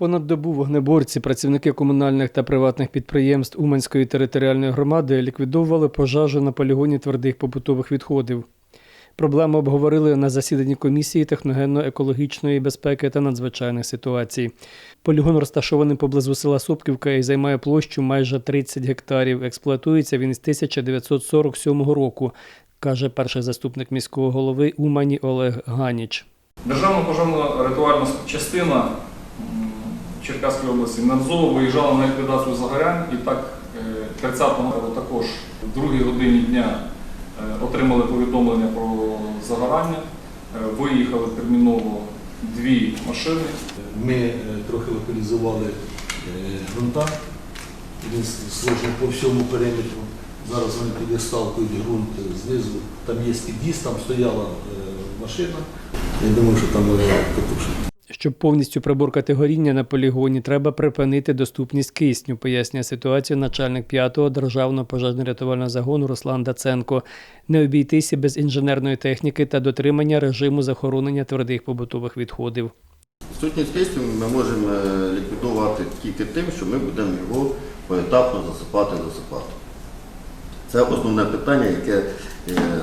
Понад добу вогнеборці, працівники комунальних та приватних підприємств Уманської територіальної громади ліквідовували пожежу на полігоні твердих побутових відходів. Проблему обговорили на засіданні комісії техногенно-екологічної безпеки та надзвичайних ситуацій. Полігон розташований поблизу села Сопківка і займає площу майже 30 гектарів. Експлуатується він із 1947 року, каже перший заступник міського голови Умані Олег Ганіч. Державна пожежна рятувальна частина Черкаської області Нарзово виїжджала на ліквідацію загорянь і так е, 30-го також в другій годині дня е, отримали повідомлення про загорання. Е, Виїхали терміново дві машини. Ми е, трохи локалізували е, ґрунта, він сложений по всьому периметру. Зараз вони підіставкують ґрунт знизу. Там є під'їзд, там стояла е, машина. Я думаю, що там вони потушать. Щоб повністю приборкати горіння на полігоні, треба припинити доступність кисню, пояснює ситуацію начальник 5-го державного пожежно-рятувального загону Руслан Даценко. Не обійтися без інженерної техніки та дотримання режиму захоронення твердих побутових відходів. Сутність кисню ми можемо е, ліквідувати тільки тим, що ми будемо його поетапно засипати, засипати. Це основне питання, яке,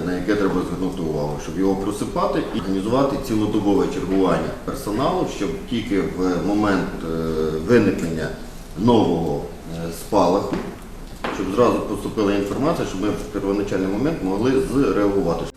на яке треба звернути увагу, щоб його просипати і організувати цілодобове чергування персоналу, щоб тільки в момент е, виникнення нового е, спалаху, щоб зразу поступила інформація, щоб ми в первоначальний момент могли зреагувати.